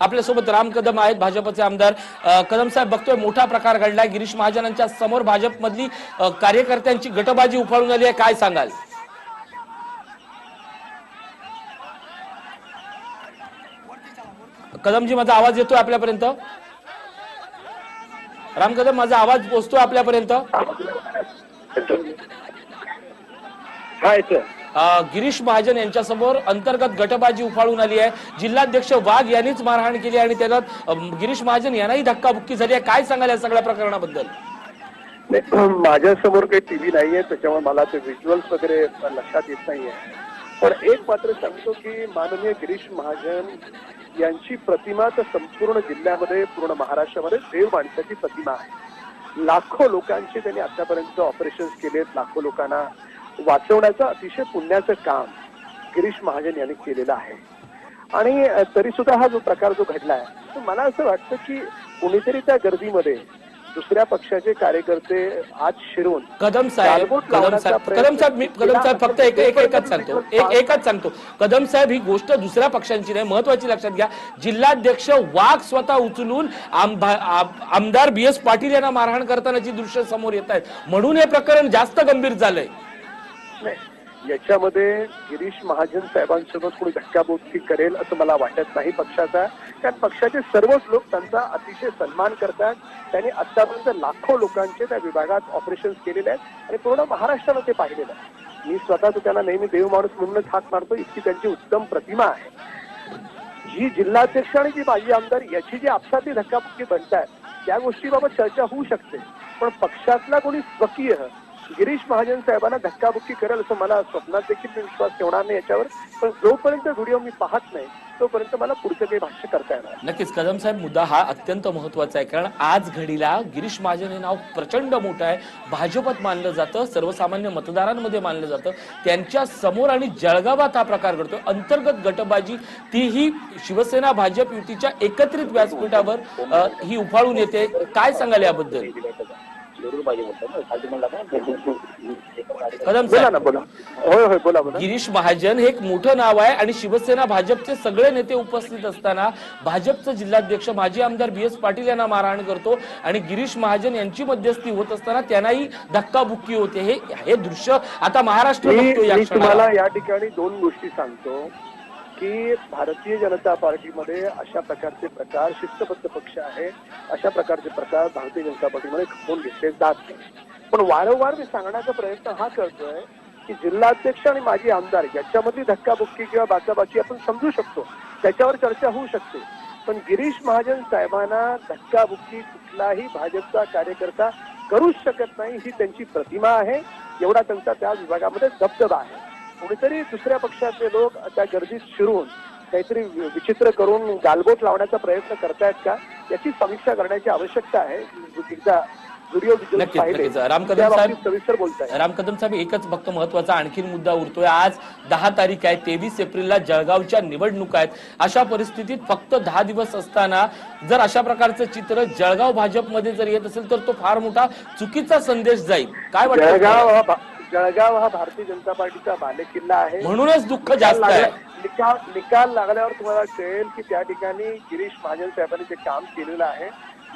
आपल्यासोबत राम कदम आहेत भाजपचे आमदार. कदम साहेब बघतोय मोठा प्रकार घडलाय. गिरीश महाजनांच्या समोर भाजपमधली कार्यकर्त्यांची गटबाजी उफाळून आली आहे. काय सांगाल? कदमजी माझा आवाज येतोय आपल्यापर्यंत? राम कदम माझा आवाज पोचतोय आपल्यापर्यंत? गिरीश महाजन यांच्यासमोर अंतर्गत गटबाजी उफाळून आली आहे. जिल्हाध्यक्ष वाघ यांनीच मारहाण केली आणि त्याच्यात गिरीश महाजन यांनाही धक्काबुक्की झाली आहे. काय सांगाल या सगळ्या प्रकरणाबद्दल? माझ्यासमोर काही टीव्ही नाहीये त्याच्यामुळे मला ते व्हिज्युअल्स वगैरे लक्षात येत नाहीये. पण एक मात्र सांगतो की माननीय गिरीश महाजन यांची प्रतिमा तर संपूर्ण जिल्ह्यामध्ये पूर्ण महाराष्ट्रामध्ये देव माणसाची प्रतिमा आहे. लाखो लोकांचे त्यांनी आतापर्यंत ऑपरेशन्स केलेत लाखो लोकांना वाचवण्याचं अतिशय पुण्याचं काम गिरीश महाजन यांनी केलेलं आहे. आणि तरी सुद्धा हा जो प्रकार जो घडलाय तर मला असं वाटतं की कोणीतरी त्या गर्दीमध्ये दुसऱ्या पक्षाचे कार्यकर्ते आज शिरून कदम साहेब कदम साहेब कदम साहेब मी कदम साहेब फक्त एक एक एकच सांगतो. एक एकच सांगतो. कदम साहेब ही गोष्ट दुसऱ्या पक्षांची नाही महत्वाची लक्षात घ्या. जिल्हाध्यक्ष वाघ स्वतः उचलून आमदार बी एस पाटील यांना मारहाण करतानाची दृश्य समोर येत आहेत. म्हणून हे प्रकरण जास्त गंभीर झालंय. नाही. याच्यामध्ये गिरीश महाजन साहेबांसोबत कोणी धक्काबुक्की करेल असं मला वाटत नाही पक्षाचा. कारण पक्षाचे सर्वच लोक त्यांचा अतिशय सन्मान करतात. त्यांनी आतापर्यंत लाखो लोकांचे त्या विभागात ऑपरेशन केलेले आहेत आणि पूर्ण महाराष्ट्रानं ते पाहिलेलं आहे. मी स्वतः तो त्यांना नेहमी देव माणूस म्हणूनच हात मारतो इतकी त्यांची उत्तम प्रतिमा आहे. जी जिल्हाध्यक्ष आणि जी माजी आमदार याची जी आपसातली धक्काबुक्की बनतात त्या गोष्टीबाबत चर्चा होऊ शकते. पण पक्षातला कोणी स्वकीय गिरीश महाजन साहेबांना धक्काबुक्की करेल असं मला स्वप्नात देखील मी विश्वास ठेवणार नाही याच्यावर. पण जोपर्यंत व्हिडिओ मी पाहत नाही तोपर्यंत मला पुढचं काही भाष्य करता येणार नक्कीच कदम साहेब मुद्दा हा अत्यंत महत्त्वाचा आहे. कारण आज घडीला गिरीश महाजन हे नाव प्रचंड मोठं आहे. भाजपत मानलं जातं सर्वसामान्य मतदारांमध्ये मानलं जातं. त्यांच्यासमोर आणि जळगावात हा प्रकार घडतोय. अंतर्गत गटबाजी तीही शिवसेना भाजप युतीच्या एकत्रित व्यासपीठावर ही उफाळून येते. काय सांगाल याबद्दल? कदम बोला ना बोला. होय होय बोला बोला. गिरीश महाजन हे एक मोठं नाव आहे आणि शिवसेना भाजपचे सगळे नेते उपस्थित असताना भाजपचं जिल्हाध्यक्ष माजी आमदार बी एस पाटील यांना मारहाण करतो आणि गिरीश महाजन यांची मध्यस्थी होत असताना त्यांनाही धक्काबुक्की होते. हे हे दृश्य आता महाराष्ट्र बघतो या तुम्हाला या ठिकाणी दोन गोष्टी सांगतो. की भारतीय जनता पार्टीमध्ये अशा प्रकारचे प्रकार शिस्तबद्ध पक्ष आहे अशा प्रकारचे प्रकार भारतीय जनता पार्टीमध्ये खपवून घेतले जात नाही. पण वारंवार मी सांगण्याचा प्रयत्न हा करतोय की जिल्हाध्यक्ष आणि माजी आमदार याच्यामधली धक्काबुक्की किंवा बाचाबाची आपण समजू शकतो. त्याच्यावर चर्चा होऊ शकते. पण गिरीश महाजन साहेबांना धक्काबुक्की कुठलाही भाजपचा कार्यकर्ता करूच शकत नाही ही त्यांची प्रतिमा आहे. एवढा त्यांचा त्या विभागामध्ये दबदबा आहे. कोणीतरी दुसऱ्या पक्षाचे लोक त्या गर्दीत शिरून काहीतरी विचित्र करून गालबोट लावण्याचा प्रयत्न करतायत का? याची समीक्षा करण्याची आवश्यकता आहे. एकदा. राम कदम साहेब- एकच फक्त महत्त्वाचा आणखीन मुद्दा उरतोय. आज दहा तारीख आहे तेवीस एप्रिलला जळगावच्या निवडणुका आहेत. अशा परिस्थितीत फक्त दहा दिवस असताना जर अशा प्रकारचं चित्र जळगाव भाजपमध्ये जर येत असेल तर तो फार मोठा चुकीचा संदेश जाईल. काय वाटतं जळगाव? हा भारतीय जनता पार्टीचा बालेकिल्ला आहे. म्हणूनच दुःख जास्त आहे. निकाल निकाल लागल्यावर तुम्हाला कळेल की त्या ठिकाणी गिरीश महाजन साहेबांनी जे काम केलेलं आहे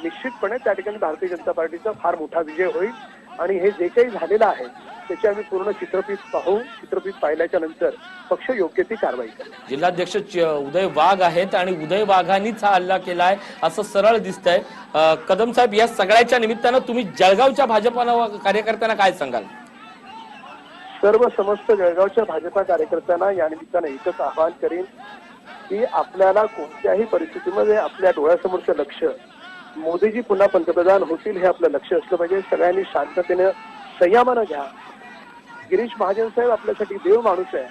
निश्चितपणे त्या ठिकाणी भारतीय जनता पार्टीचा फार मोठा विजय होईल. आणि हे जे काही झालेलं आहे त्याचे आम्ही पूर्ण चित्रफित पाहू. चित्रफित पाहिल्याच्या नंतर पक्ष योग्य ती कारवाई करेल. जिल्हाध्यक्ष उदय वाघ आहेत आणि उदय वाघांनीच हा हल्ला केलाय असं सरळ दिसतंय. कदम साहेब या सगळ्याच्या निमित्तानं तुम्ही जळगावच्या भाजपाला कार्यकर्त्यांना काय सांगाल? सर्व समस्त जळगावच्या भाजपा कार्यकर्त्यांना या निमित्तानं एकच आवाहन करेन की आपल्याला कोणत्याही परिस्थितीमध्ये आपल्या डोळ्यासमोरचं लक्ष मोदीजी पुन्हा पंतप्रधान होतील हे आपलं लक्ष असलं पाहिजे. सगळ्यांनी शांततेनं संयमानं घ्या. गिरीश महाजन साहेब आपल्यासाठी देव माणूस आहे.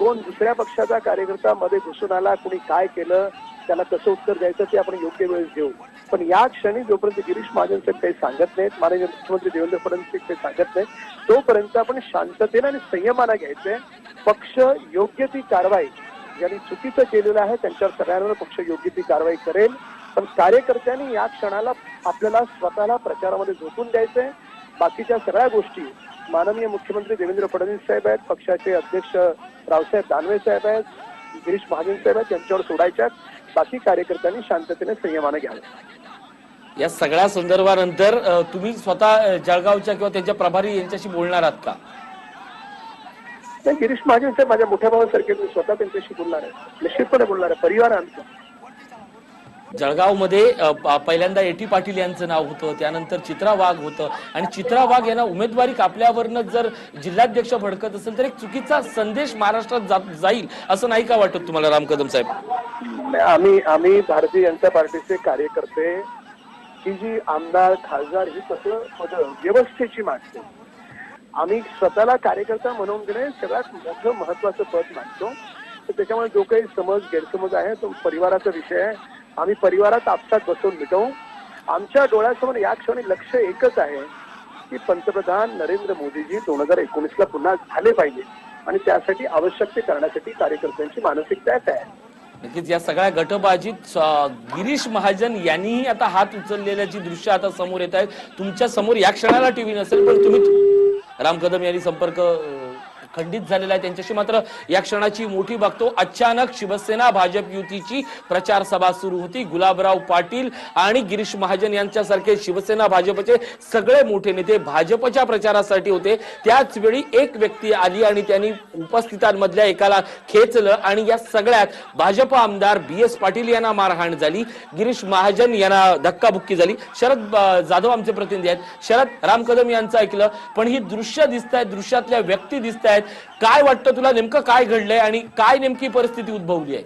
कोण दुसऱ्या पक्षाचा कार्यकर्ता मध्ये घुसून आला कोणी काय केलं त्याला कसं उत्तर द्यायचं ते आपण योग्य वेळेस देऊ पण या क्षणी जोपर्यंत गिरीश महाजन साहेब काही सांगत नाहीत माननीय मुख्यमंत्री देवेंद्र फडणवीस काही सांगत नाहीत तोपर्यंत आपण शांततेने आणि संयमानं घ्यायचंय पक्ष योग्य ती कारवाई ज्यांनी चुकीचं केलेलं आहे त्यांच्यावर सगळ्यांवर पक्ष योग्य ती कारवाई करेल. पण कार्यकर्त्यांनी या क्षणाला आपल्याला स्वतःला प्रचारामध्ये झोकून द्यायचंय. बाकीच्या सगळ्या गोष्टी माननीय मुख्यमंत्री देवेंद्र फडणवीस साहेब आहेत पक्षाचे अध्यक्ष रावसाहेब दानवे साहेब आहेत गिरीश महाजन साहेब आहेत यांच्यावर सोडायच्या आहेत. बाकी कार्यकर्त्यांनी शांततेने संयमाने घ्यावं. या सगळ्या संदर्भानंतर तुम्ही स्वतः जळगावच्या किंवा त्यांच्या प्रभारी यांच्याशी बोलणार आहात का? नाही गिरीश महाजन साहेब माझ्या मोठ्या भावासारखे मी स्वतः त्यांच्याशी बोलणार आहे. निश्चितपणे बोलणार आहे. परिवार आमचा. जळगावमध्ये पहिल्यांदा एटी पाटील यांचं नाव होतं त्यानंतर चित्रा वाघ होतं. आणि चित्रा वाघ यांना उमेदवारी कापल्यावरनं जर जिल्हाध्यक्ष भडकत असेल तर एक चुकीचा संदेश महाराष्ट्रात जाईल असं नाही का वाटत तुम्हाला राम कदम साहेब? आम्ही आम्ही भारतीय जनता पार्टीचे कार्यकर्ते ही जी आमदार खासदार ही कसं पद व्यवस्थेची मागते आम्ही स्वतःला कार्यकर्ता म्हणून घेणे सगळ्यात मोठं महत्वाचं पद मागतो तर त्याच्यामुळे जो काही समज गैरसमज आहे तो परिवाराचा विषय आहे. आम्ही परिवारात आपसात बसून मिटवू. आमच्या डोळ्यासमोर या क्षणी लक्ष एकच आहे की पंतप्रधान नरेंद्र मोदीजी दोन हजार एकोणीसला पुन्हा झाले पाहिजे. आणि त्यासाठी आवश्यक ते करण्यासाठी कार्यकर्त्यांची मानसिकता आहे. नक्कीच या सगळ्या गटबाजीत गिरीश महाजन यांनीही आता हात उचललेल्याची दृश्य आता समोर येत आहेत तुमच्यासमोर या क्षणाला टीव्ही नसेल पण तुम्ही राम कदम यांनी संपर्क खंडित झालेला आहे. त्यांच्याशी मात्र या क्षणाची मोठी बघतो. अचानक शिवसेना भाजप युतीची प्रचार सभा सुरू होती. गुलाबराव पाटील आणि गिरीश महाजन यांच्यासारखे शिवसेना भाजपचे सगळे मोठे नेते भाजपच्या प्रचारासाठी होते. त्याच वेळी एक व्यक्ती आली आणि त्यांनी उपस्थितांमधल्या एकाला खेचलं आणि या सगळ्यात भाजप आमदार बी एस पाटील यांना मारहाण झाली. गिरीश महाजन यांना धक्काबुक्की झाली. शरद जाधव आमचे प्रतिनिधी आहेत. शरद राम कदम यांचं ऐकलं. पण ही दृश्य दिसत आहेत दृश्यातल्या व्यक्ती दिसत आहेत काय वाटतं तुला? नेमकं काय घडलंय आणि काय नेमकी परिस्थिती उद्भवली आहे?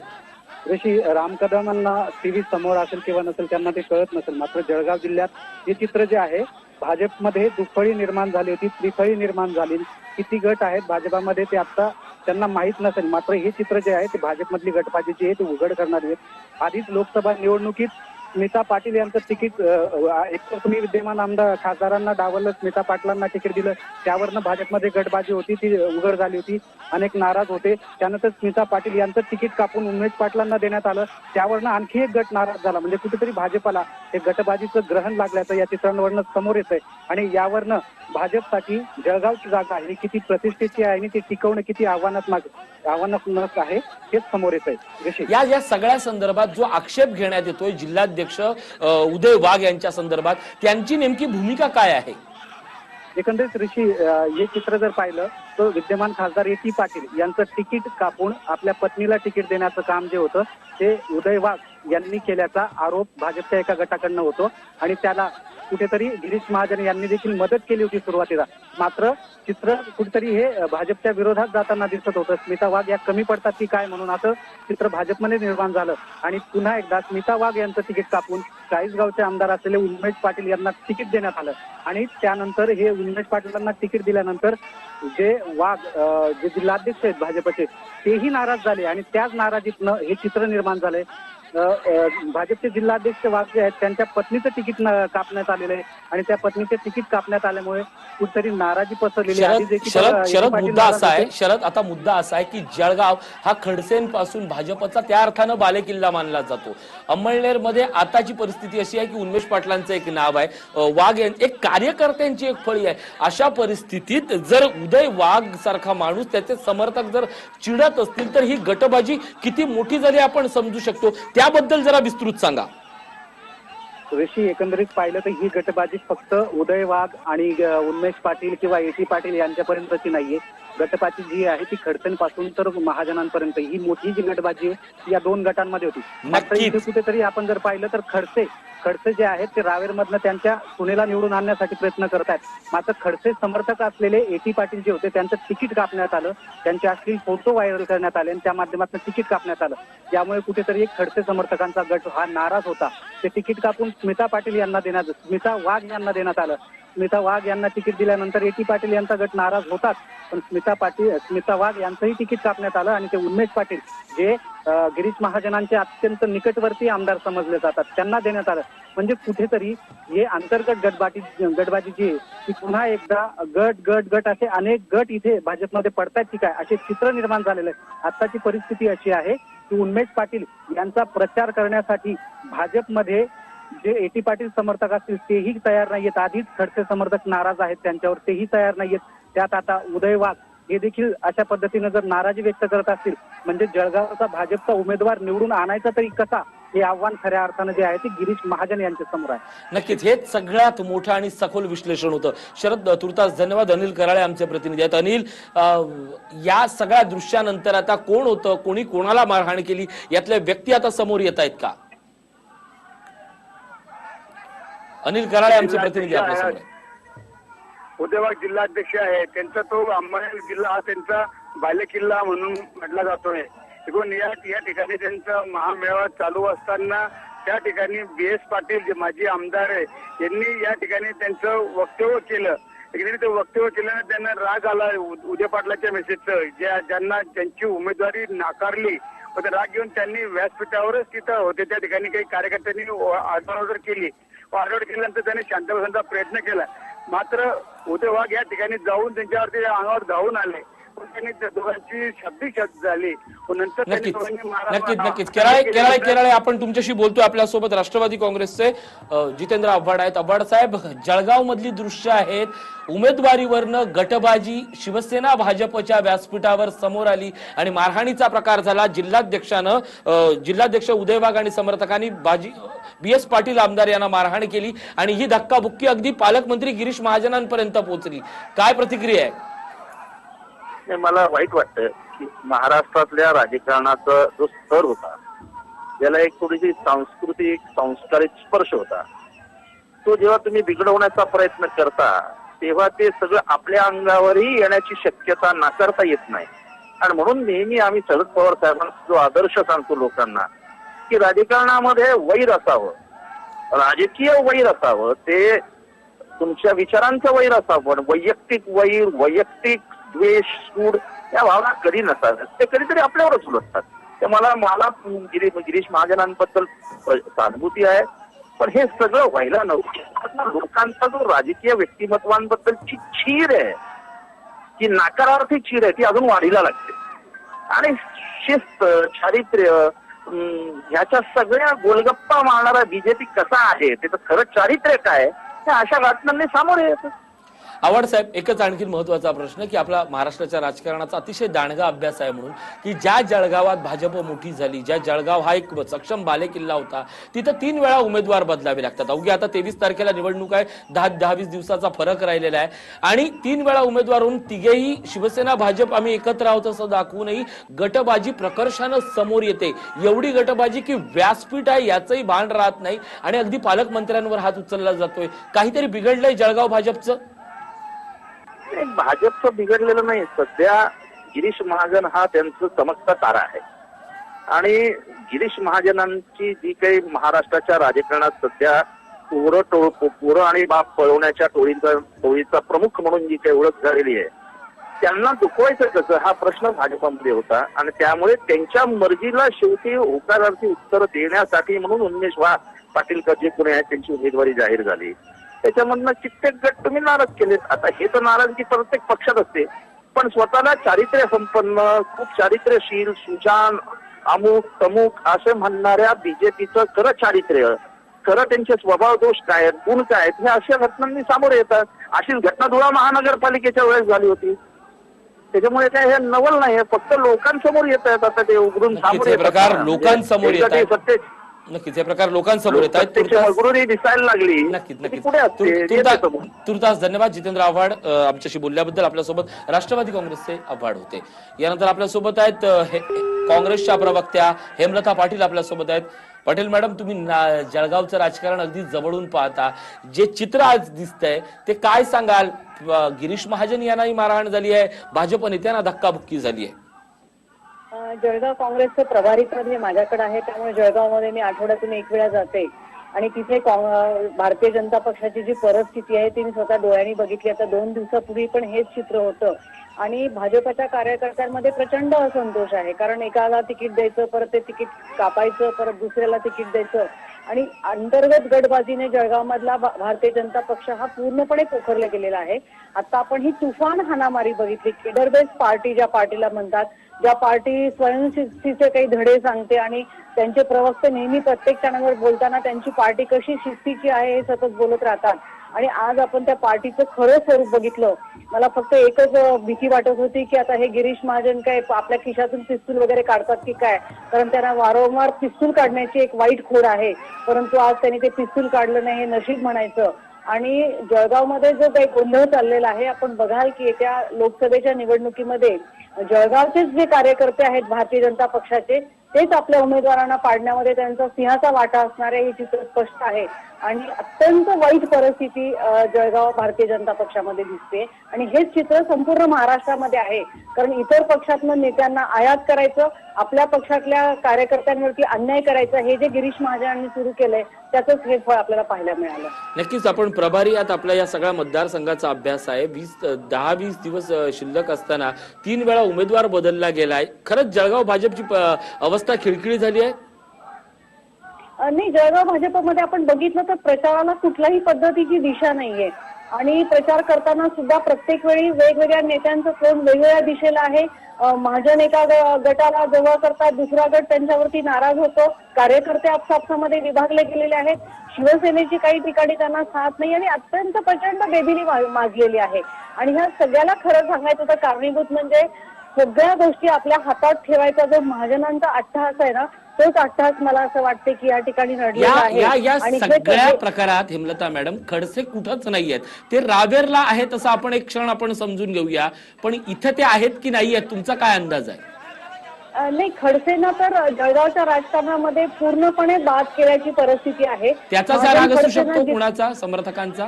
ऋषी राम कदमांना टीव्ही समोर असेल किंवा नसेल त्यांना ते कळत नसेल. मात्र जळगाव जिल्ह्यात हे चित्र जे आहे भाजपमध्ये दुफळी निर्माण झाली होती त्रिफळी निर्माण झाली. किती गट आहेत भाजपामध्ये ते आता त्यांना माहीत नसेल. मात्र हे चित्र जे आहे ते भाजपमधली गटबाजी जी आहे ते उघड करणार आहेत आधीच लोकसभा निवडणुकीत स्मिता पाटील यांचं तिकीट एकतर एक तर तुम्ही विद्यमान आमदार खासदारांना डावललं स्मिता पाटलांना तिकीट दिलं. त्यावरनं भाजपमध्ये गटबाजी होती ती उघड झाली होती. अनेक नाराज होते. त्यानंतर स्मिता पाटील यांचं तिकीट कापून उमेश पाटलांना देण्यात आलं. त्यावरनं आणखी एक गट नाराज झाला. म्हणजे कुठेतरी भाजपाला हे गटबाजीचं ग्रहण लागल्याचं या चित्रांवरनं समोर येत आहे आणि यावरनं भाजपसाठी जळगावची जागा ही किती प्रतिष्ठेची आहे आणि ती टिकवणं किती आव्हानात्मक आव्हानात्मक आहे हेच समोर येत आहे या या सगळ्या संदर्भात जो आक्षेप घेण्यात येतोय जिल्हा अध्यक्ष उदय वाघ यांच्या संदर्भात. त्यांची नेमकी भूमिका काय आहे? एकंदरीत ऋषी हे चित्र जर पाहिलं तर विद्यमान खासदार ए टी पाटील यांचं तिकीट कापून आपल्या पत्नीला तिकीट देण्याचं काम जे होतं ते उदय वाघ यांनी केल्याचा आरोप भाजपच्या एका गटाकडनं होतो. आणि त्याला कुठेतरी गिरीश महाजन यांनी देखील मदत केली होती सुरुवातीला. मात्र चित्र कुठेतरी हे भाजपच्या विरोधात जाताना दिसत होतं. स्मिता वाघ या कमी पडतात की काय म्हणून असं चित्र भाजपमध्ये निर्माण झालं. आणि पुन्हा एकदा स्मिता वाघ यांचं तिकीट कापून चाळीसगावचे आमदार असलेले उन्मेश पाटील यांना तिकीट देण्यात आलं. आणि त्यानंतर हे उन्मेश पाटीलांना तिकीट दिल्यानंतर जे वाघ अं, जे जिल्हाध्यक्ष आहेत भाजपचे तेही नाराज झाले. आणि त्याच नाराजीतनं हे चित्र निर्माण झालंय. भाजपचे जिल्हाध्यक्ष वाघ आहेत. त्यांच्या पत्नीचं तिकीट कापण्यात आलेलं आहे. आणि त्या पत्नीचे तिकीट कापण्यात आल्यामुळे कुठेतरी नाराजी पसरलेली आहे. शरद शरद मुद्दा असा आहे. शरद आता मुद्दा असा आहे की जळगाव हा खडसेंपासून भाजपचा त्या अर्थानं बालेकिल्ला मानला जातो. अंमळनेरमध्ये आताची परिस्थिती अशी आहे की उन्मेष पाटलांचं एक नाव आहे. वाघ एक कार्यकर्त्यांची एक फळी आहे. अशा परिस्थितीत जर उदय वाघ सारखा माणूस त्याचे समर्थक जर चिडत असतील तर ही गटबाजी किती मोठी झाली आपण समजू शकतो त्याबद्दल जरा विस्तृत सांगा. ऋषी एकंदरीत पाहिलं तर ही गटबाजी फक्त उदय वाघ आणि अ, उन्मेष पाटील किंवा एटी पाटील यांच्यापर्यंतची नाहीये. गटबाजी जी आहे ती खडसेंपासून तर महाजनांपर्यंत. ही मोठी जी गटबाजी या दोन गटांमध्ये होती. मात्र नक्कीच. इथे कुठेतरी आपण जर पाहिलं तर खडसे खडसे जे आहेत ते रावेरमधनं त्यांच्या सुनेला निवडून आणण्यासाठी प्रयत्न करत आहेत मात्र खडसे समर्थक असलेले एटी पाटील जे होते त्यांचं तिकीट कापण्यात आलं. त्यांचे असतील फोटो व्हायरल करण्यात आले आणि त्या माध्यमातून तिकीट कापण्यात आलं. त्यामुळे कुठेतरी एक खडसे समर्थकांचा गट हा नाराज होता. ते तिकीट कापून स्मिता पाटील यांना देण्यात स्मिता वाघ यांना देण्यात आलं. स्मिता वाघ यांना तिकीट दिल्यानंतर ए टी पाटील यांचा गट नाराज होताच. पण स्मिता पाटील स्मिता वाघ यांचंही तिकीट कापण्यात आलं आणि ते उन्मेष पाटील जे गिरीश महाजनांचे अत्यंत निकटवर्ती आमदार समजले जातात. त्यांना देण्यात आलं. म्हणजे कुठेतरी हे अंतर्गत गटबाजी गटबाजी जी ती पुन्हा एकदा गट गट गट असे अनेक गट इथे भाजपमध्ये पडतायत की काय? असे चित्र निर्माण झालेलं आहे आताची परिस्थिती अशी आहे की उन्मेश पाटील यांचा प्रचार करण्यासाठी भाजपमध्ये जे एटी पाटील समर्थक असतील तेही तयार नाहीयेत. आधीच खडसे समर्थक नाराज आहेत त्यांच्यावर तेही तयार नाहीयेत. त्यात आता उदय वाघ हे देखील अशा पद्धतीनं जर नाराजी व्यक्त करत असतील म्हणजे जळगावचा भाजपचा उमेदवार निवडून आणायचा तरी कसा? हे आव्हान खऱ्या अर्थानं जे आहे ते गिरीश महाजन यांच्या समोर आहे. नक्कीच हेच सगळ्यात मोठं आणि सखोल विश्लेषण होतं. शरद तुर्तास धन्यवाद. अनिल कराळे आमचे प्रतिनिधी आहेत. अनिल या सगळ्या दृश्यानंतर आता कोण होतं? कोणी कोणाला मारहाण केली? यातल्या व्यक्ती आता समोर येत आहेत का? अनिल कराळे आमचे प्रतिनिधी आपल्यासमोर आहेत. उद्योजक जिल्हाध्यक्ष आहे. त्यांचा तो अंबरनाथ जिल्हा हा त्यांचा बालेकिल्ला म्हणून म्हटला जातोय. एकूण या या ठिकाणी त्यांचा महामेळावा चालू असताना त्या ठिकाणी बी एस पाटील जे माजी आमदार आहे यांनी या ठिकाणी त्यांचं वक्तव्य केलं. ते वक्तव्य केल्यानं त्यांना राग आला. उ- उदय पाटलाच्या मेसेजचं ज्या ज्यांना त्यांची उमेदवारी नाकारली व ते राग घेऊन त्यांनी व्यासपीठावरच तिथं होते. त्या ठिकाणी काही कार्यकर्त्यांनी आरडाओरड केली. आडवाड केल्यानंतर त्यांनी शांत बसण्याचा प्रयत्न केला. मात्र उदय वाघ या ठिकाणी जाऊन त्यांच्यावरती अंगावर धावून आले. पण त्यांनी त्या दोघांची शब्दी शब्द झाली. व नंतर त्यांनी नक्कीच. दोघांनी नक्कीच नक्कीच. केराळे केराळे केराळे आपण तुमच्याशी बोलतोय आपल्यासोबत राष्ट्रवादी काँग्रेसचे अ, जितेंद्र आव्हाड आहेत. आव्हाड साहेब जळगाव मधली दृश्य आहेत. उमेदवारीवरनं गटबाजी शिवसेना भाजपच्या व्यासपीठावर समोर आली आणि मारहाणीचा प्रकार झाला. जिल्हाध्यक्षानं अ, जिल्हाध्यक्ष उदय वाघ आणि समर्थकांनी बाजी बी एस पाटील आमदार यांना मारहाण केली आणि ही धक्काबुक्की अगदी पालकमंत्री गिरीश महाजनांपर्यंत पोहोचली. काय प्रतिक्रिया आहे? नाही, मला वाईट वाटतं की महाराष्ट्रातल्या राजकारणाचा जो स्तर होता ज्याला एक थोडीशी सांस्कृतिक संस्कारिक स्पर्श होता. तो जेव्हा तुम्ही बिघडवण्याचा प्रयत्न करता तेव्हा ते सगळं आपल्या अंगावरही येण्याची शक्यता नाकारता येत नाही. आणि म्हणून नेहमी आम्ही शरद पवार साहेबांचा जो आदर्श सांगतो लोकांना की राजकारणामध्ये वैर असावं. राजकीय वैर असावं ते तुमच्या विचारांचं वैर असावं पण वैयक्तिक वैर वैयक्तिक द्वेष सूड या भावना कधी नसतात. ते कधीतरी आपल्यावरच उलटतात. ते मला मला गिरी गिरीश महाजनांबद्दल सहानुभूती आहे. पण हे सगळं व्हायला नव्हतं लोकांचा जो राजकीय व्यक्तिमत्वांबद्दलची चीर आहे की नाकारार्थी चीर आहे ती अजून वाढीला लागते. आणि शिस्त चारित्र्य ह्याच्या सगळ्या गोलगप्पा मारणारा बीजेपी कसा आहे त्याचं खरं चारित्र्य काय हे अशा घटनांनी सामोरे येतं. आवड साहेब एकच आणखी महत्त्वाचा प्रश्न की आपला महाराष्ट्राच्या राजकारणाचा अतिशय दांडगा अभ्यास आहे म्हणून की ज्या जळगावात भाजप मोठी झाली ज्या जळगाव हा एक सक्षम बालेकिल्ला होता तिथं तीन वेळा उमेदवार बदलावे लागतात. अवघी आता तेवीस तारखेला निवडणूक आहे दहा दहावीस दिवसाचा फरक राहिलेला आहे. आणि तीन वेळा उमेदवार होऊन तिघेही शिवसेना भाजप आम्ही एकत्र आहोत असं दाखवूनही गटबाजी प्रकर्षानं समोर येते. एवढी गटबाजी की व्यासपीठ आहे याचंही भान राहत नाही. आणि अगदी पालकमंत्र्यांवर हात उचलला जातोय. काहीतरी बिघडलंय जळगाव भाजपचं? नाही, भाजपचं बिघडलेलं नाही. सध्या गिरीश महाजन हा त्यांचं चमकता तारा आहे. आणि गिरीश महाजनांची जी काही महाराष्ट्राच्या राजकारणात सध्या पोरं टोळ पोरं आणि बाप पळवण्याच्या टोळीचा टोळीचा प्रमुख म्हणून जी काही ओळख झालेली आहे त्यांना दुखवायचं कसं? हा प्रश्न भाजपामध्ये होता. आणि त्यामुळे त्यांच्या मर्जीला शेवटी होकारार्थी उत्तर देण्यासाठी म्हणून उन्मेश वा पाटील जे पुणे आहेत त्यांची उमेदवारी जाहीर झाली. त्याच्यामधनं कित्येक गट तुम्ही नाराज केलेत. आता हे तर नाराजगी प्रत्येक पक्षात असते. पण स्वतःला चारित्र्य संपन्न खूप चारित्र्यशील सुजान अमुक तमुक असं म्हणणाऱ्या बीजेपीचं खरं चारित्र्य खरं त्यांचे स्वभाव दोष काय आहेत गुण काय आहेत हे अशा घटनांनी सामोरे येतात. अशीच घटना धुळा महानगरपालिकेच्या वेळेस झाली होती. त्याच्यामुळे काय हे नवल नाही फक्त लोकांसमोर येत आहेत आता ते उघडून सामोरे येतात. प्रकार लोकांसमोर येत नक्कीच. हे प्रकार लोकांसमोर येत आहेत. तुर्तास- मगरुरी दिसायला लागली. नक्कीच तुर्तास धन्यवाद. जितेंद्र आव्हाड आमच्याशी बोलल्याबद्दल आपल्यासोबत राष्ट्रवादी काँग्रेसचे आव्हाड होते. यानंतर आपल्यासोबत आहेत काँग्रेसच्या प्रवक्त्या हेमलता पाटील आपल्यासोबत आहेत. पाटील मॅडम तुम्ही जळगावचं राजकारण अगदी जवळून पाहता. जे चित्र आज दिसतंय ते काय सांगाल? गिरीश महाजन यांनाही मारहाण झाली आहे. भाजप नेत्यांना धक्काबुक्की झाली आहे. जळगाव काँग्रेसचे प्रभारी पद हे माझ्याकडे आहे त्यामुळे जळगावमध्ये मी आठवड्यातून एक वेळा जाते. आणि तिथे भारतीय जनता पक्षाची जी परिस्थिती आहे ती मी स्वतः डोळ्यांनी बघितली. आता दोन दिवसापूर्वी पण हेच चित्र होतं. आणि भाजपच्या कार्यकर्त्यांमध्ये प्रचंड असंतोष आहे. कारण एकाला तिकीट द्यायचं परत ते तिकीट कापायचं परत दुसऱ्याला तिकीट द्यायचं. आणि अंतर्गत गटबाजीने जळगावमधला भारतीय जनता पक्ष हा पूर्णपणे पोखरला गेलेला आहे. आता आपण ही तुफान हाणामारी बघितली. केडर बेस्ड पार्टी ज्या पार्टीला म्हणतात ज्या पार्टी स्वयंशिस्तीचे काही धडे सांगते आणि त्यांचे प्रवक्ते नेहमी प्रत्येक क्षणावर बोलताना त्यांची पार्टी कशी शिस्तीची आहे हे सतत बोलत राहतात. आणि आज आपण त्या पार्टीचं खरं स्वरूप बघितलं. मला फक्त एकच भीती वाटत होती की आता हे गिरीश महाजन काय आपल्या खिशातून पिस्तूल वगैरे काढतात की काय? कारण त्यांना वारंवार पिस्तूल काढण्याची एक वाईट खोड आहे. परंतु आज त्यांनी ते पिस्तूल काढलं नाही हे नशीब म्हणायचं. आणि जळगावमध्ये जो काही गोंधळ चाललेला आहे आपण बघाल की येत्या लोकसभेच्या निवडणुकीमध्ये जळगावचेच जे कार्यकर्ते आहेत भारतीय जनता पक्षाचे तेच आपल्या उमेदवारांना पाडण्यामध्ये त्यांचा सिंहाचा वाटा असणार आहे हे चित्र स्पष्ट आहे. आणि अत्यंत वाईट परिस्थिती जळगाव भारतीय जनता पक्षामध्ये दिसते. आणि हेच चित्र संपूर्ण महाराष्ट्रामध्ये आहे. कारण इतर पक्षातनं नेत्यांना आयात करायचं आपल्या पक्षातल्या कार्यकर्त्यांवरती अन्याय करायचा हे जे गिरीश महाजनांनी सुरू केलंय त्याचंच हे फळ आपल्याला पाहायला मिळालं. नक्कीच आपण प्रभारी आहात. आपल्या या सगळ्या मतदारसंघाचा अभ्यास आहे. वीस दहा वीस दिवस शिल्लक असताना तीन वेळा उमेदवार बदलला गेलाय. खरंच जळगाव भाजपची अवस्था खिळखिळी झाली आहे. नाही जळगाव भाजपमध्ये आपण बघितलं तर प्रचाराला कुठल्याही पद्धतीची दिशा नाहीये. आणि प्रचार करताना सुद्धा प्रत्येक वेळी वेगवेगळ्या नेत्यांचं तोंड वेगवेगळ्या दिशेला आहे. महाजन एका ग- गटाला जवळ करतात दुसरा गट त्यांच्यावरती नाराज होतो. कार्यकर्ते आपसापसामध्ये विभागले गेलेले आहेत. शिवसेनेची काही ठिकाणी त्यांना साथ नाही आणि अत्यंत प्रचंड बेदिली माजलेली आहे. आणि ह्या सगळ्याला खरं सांगायचं तर कारणीभूत म्हणजे सगळ्या गोष्टी आपल्या हातात ठेवायचा जो महाजनांचा अट्टहास आहे ना तोच अट्टहास मला असं वाटते की या ठिकाणी नडलेला या आहे. या या आणि हे सगळ्या सगळे- प्रकारात हेमलता मॅडम खडसे कुठंच नाही आहेत. ते रावेरला आहेत असं आपण एक क्षण आपण समजून घेऊया. पण इथं ते आहेत की नाही आहेत? तुमचा काय अंदाज आहे? अ, नाही खडसेंना तर जळगावच्या राजकारणामध्ये पूर्णपणे बाद केल्याची परिस्थिती आहे. त्याचाच हा राग असू शकतो कुणाचा समर्थकांचा?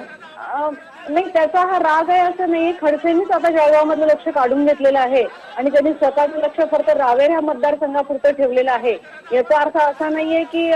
नाही त्याचा हा राग आहे असं नाही. खडसेंनीच आता जळगावमधलं लक्ष काढून घेतलेलं आहे. आणि त्यांनी स्वतःचं लक्ष फक्त रावेर ह्या मतदारसंघापुरतं ठेवलेलं आहे. याचा अर्थ असा नाहीये की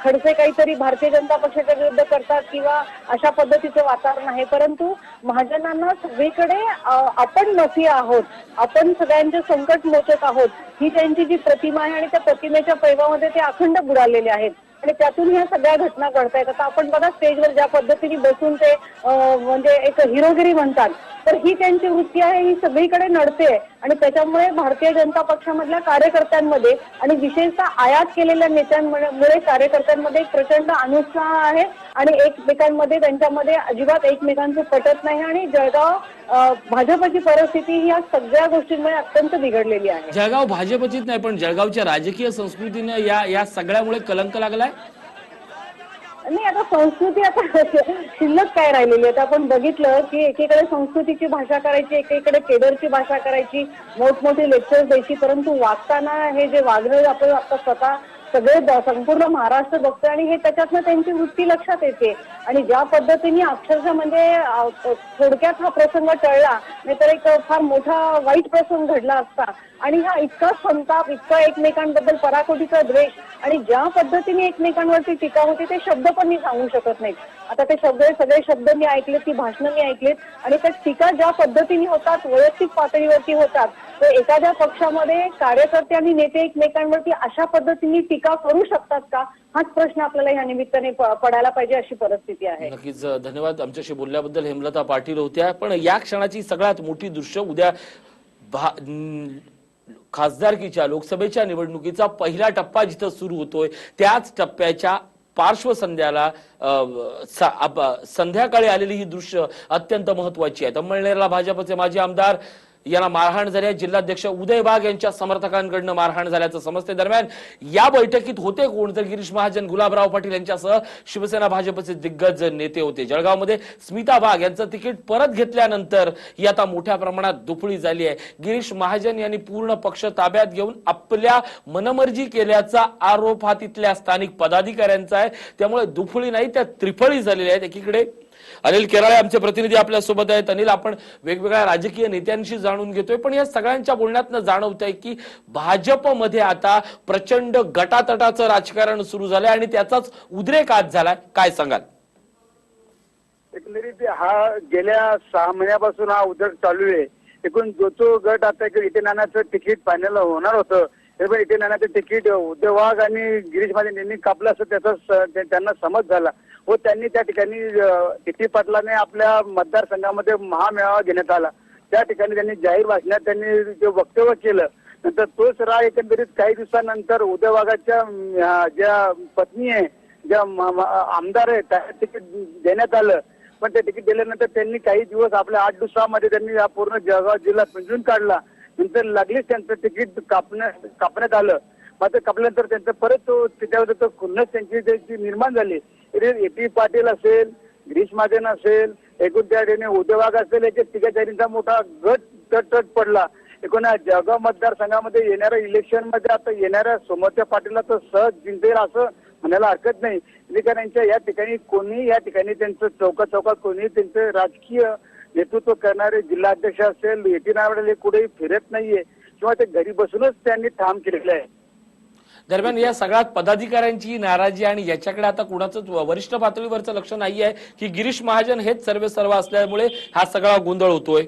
खडसे काहीतरी भारतीय जनता पक्षाच्या विरुद्ध करतात किंवा अशा पद्धतीचं वातावरण आहे. परंतु महाजनांना सगळीकडे आपण नफी आहोत. आपण सगळ्यांचे संकट मोचक आहोत. ही त्यांची जी प्रतिमा आहे आणि त्या प्रतिमेच्या पैवामध्ये ते अखंड बुडालेले आहेत. आणि त्यातून ह्या सगळ्या घटना घडतायत. आता आपण बघा स्टेजवर ज्या पद्धतीने बसून ते म्हणजे एक हिरोगिरी म्हणतात तर ही त्यांची वृत्ती आहे ही सगळीकडे नडते आणि त्याच्यामुळे भारतीय जनता पक्षामधल्या कार्यकर्त्यांमध्ये आणि विशेषतः आयात केलेल्या नेत्यांमुळे कार्यकर्त्यांमध्ये एक प्रचंड अनुत्साह आहे आणि एकमेकांमध्ये त्यांच्यामध्ये अजिबात एकमेकांचं पटत नाही आणि जळगाव भाजपची परिस्थिती ही या सगळ्या गोष्टींमुळे अत्यंत बिघडलेली आहे. जळगाव भाजपचीच नाही पण जळगावच्या राजकीय संस्कृतीनं या या सगळ्यामुळे कलंक लागलाय. नाही आता संस्कृती आता शिल्लक काय राहिलेली आहे? आता आपण बघितलं की एकीकडे संस्कृतीची भाषा करायची एकीकडे केडरची भाषा करायची मोठमोठे लेक्चर्स द्यायची परंतु वागताना हे जे वागणं आपण आता स्वतः सगळे संपूर्ण महाराष्ट्र बघतोय आणि हे त्याच्यातनं त्यांची वृत्ती लक्षात येते. आणि ज्या पद्धतीने अक्षरशः म्हणजे थोडक्यात हा प्रसंग टळला नाहीतर एक फार मोठा वाईट प्रसंग घडला असता. आणि हा इतका संताप इतका एकमेकांबद्दल पराकोटीचा द्वेष आणि ज्या पद्धतीने एकमेकांवरती टीका होती ते शब्द पण मी सांगू शकत नाहीत आता ते शब्द सगळे शब्द मी ऐकलेत ती भाषणं मी ऐकलेत आणि त्या टीका ज्या पद्धतीने होतात वैयक्तिक पातळीवरती होतात तर एखाद्या पक्षामध्ये कार्यकर्ते आणि नेते एकमेकांवरती अशा पद्धतीने टीका करू शकतात का? हाच प्रश्न आपल्याला या निमित्ताने पडायला पाहिजे अशी परिस्थिती आहे. नक्कीच धन्यवाद. आमच्याशी बोलल्याबद्दल हेमलता पाटील होत्या. पण या क्षणाची सगळ्यात मोठी दृश्य उद्या खासदारकीच्या लोकसभेच्या निवडणुकीचा पहिला टप्पा जिथं सुरू होतोय त्याच टप्प्याच्या पार्श्वसंध्याला संध्याकाळी आलेली ही दृश्य अत्यंत महत्वाची आहेत अंमळनेरला भाजपचे माजी आमदार यांना मारहाण झाली आहे. जिल्हाध्यक्ष उदय बाग यांच्या समर्थकांकडनं मारहाण झाल्याचं समजते. दरम्यान या बैठकीत होते कोण? तर गिरीश महाजन गुलाबराव पाटील यांच्यासह शिवसेना भाजपचे दिग्गज नेते होते. जळगावमध्ये स्मिता बाग यांचं तिकीट परत घेतल्यानंतर ही आता मोठ्या प्रमाणात दुफळी झाली आहे. गिरीश महाजन यांनी पूर्ण पक्ष ताब्यात घेऊन आपल्या मनमर्जी केल्याचा आरोप हा तिथल्या स्थानिक पदाधिकाऱ्यांचा आहे. त्यामुळे दुफळी नाही त्या त्रिफळी झालेल्या आहेत. एकीकडे अनिल केराळे आमचे प्रतिनिधी आपल्यासोबत आहेत. अनिल आपण वेगवेगळ्या राजकीय नेत्यांशी जाणून घेतोय पण या सगळ्यांच्या बोलण्यातनं जाणवत आहे की भाजपमध्ये आता प्रचंड गटातटाचं राजकारण सुरू झालंय आणि त्याचाच उद्रेक आज झालाय. काय सांगाल? एकंदरीत हा गेल्या सहा महिन्यापासून हा उद्रेक चालू आहे. एकूण जो तो गट आता इथे नाण्याचं तिकीट फायनल होणार होतं. हे पण इथे नाण्याचं तिकीट उद्योवाग आणि गिरीश महाजन यांनी कापलं असं त्याचा त्यांना समज झाला. व त्यांनी त्या ठिकाणी टिटी पाटलाने आपल्या मतदारसंघामध्ये महामेळावा घेण्यात आला. त्या ठिकाणी त्यांनी जाहीर भाषणात त्यांनी जे वक्तव्य केलं नंतर तोच राय एकंदरीत काही दिवसानंतर उदय वाघाच्या ज्या पत्नी आहे ज्या आमदार आहेत त्या तिकीट देण्यात आलं. पण ते तिकीट दिल्यानंतर त्यांनी काही दिवस आपल्या आठ दिवसामध्ये त्यांनी या पूर्ण जळगाव जिल्हा पिंजून काढला. नंतर लागलीच त्यांचं तिकीट कापण्यात कापण्यात आलं. मात्र कापल्यानंतर त्यांचं परत तो त्याच्यावर खुन्नस त्यांची त्यांची निर्माण झाली ए पी पाटील असेल गिरीश महाजन असेल एकूण त्या ठिकाणी उद्धव असेल याच्या तिघा चारींचा मोठा गट तट पडला. एकूण जळगाव मतदारसंघामध्ये येणाऱ्या इलेक्शनमध्ये आता येणाऱ्या सोमवत्या पाटीलला तर सहज जिंकेल असं म्हणायला हरकत नाही. विलेकरांच्या या ठिकाणी कोणी या ठिकाणी त्यांचं चौका चौकात कोणी त्यांचं राजकीय नेतृत्व करणारे जिल्हाध्यक्ष असेल एटी नावडे कुठेही फिरत नाहीये. किंवा ते घरी बसूनच त्यांनी ठाम केलेलं आहे. दरम्यान या सगळ्यात पदाधिकाऱ्यांची नाराजी आणि याच्याकडे आता कुणाचं वरिष्ठ पातळीवरचं लक्ष नाही आहे की गिरीश महाजन हेच सर्वे सर्व असल्यामुळे हा सगळा गोंधळ होतोय.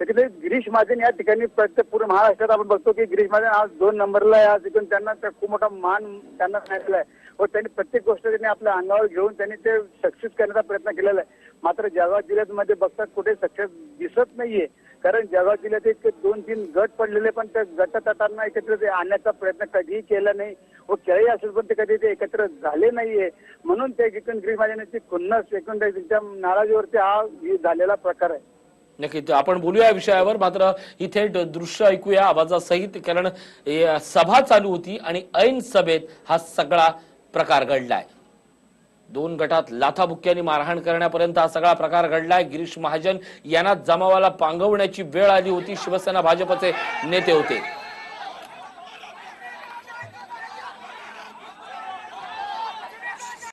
गिरीश महाजन या ठिकाणी प्रत्येक पूर्ण महाराष्ट्रात आपण बघतो की गिरीश महाजन आज दोन नंबरला आहे. आज इकडून त्यांना त्या खूप मोठा मान त्यांना मिळालेला आहे. व त्यांनी प्रत्येक गोष्ट त्यांनी आपल्या अंगावर घेऊन त्यांनी ते सक्सेस करण्याचा प्रयत्न केलेला आहे. मात्र जळगाव जिल्ह्यामध्ये बघतात कुठे सक्सेस दिसत नाहीये कारण जळगाव जिल्ह्यात एक दोन तीन गट पडलेले पण त्या गटतटांना एकत्र आणण्याचा प्रयत्न कधीही केला नाही व केळही असेल पण ते कधी ते एकत्र झाले नाहीये. म्हणून ते एकूण गिरीश महाजनाची खुन्नस एकूण त्यांच्या नाराजीवरती हा झालेला प्रकार आहे. नक्की आपण बोलूया विषयावर. मात्र इथे दृश्य ऐकूया. आवाजासहित कारण सभा चालू होती आणि ऐन सभेत हा सगळा प्रकार घडलाय. दोन गटात लाथाबुक्क्यांनी मारहाण करण्यापर्यंत हा सगळा प्रकार घडलाय. गिरीश महाजन यांना जमावाला पांगवण्याची वेळ आली होती. शिवसेना भाजपचे नेते होते.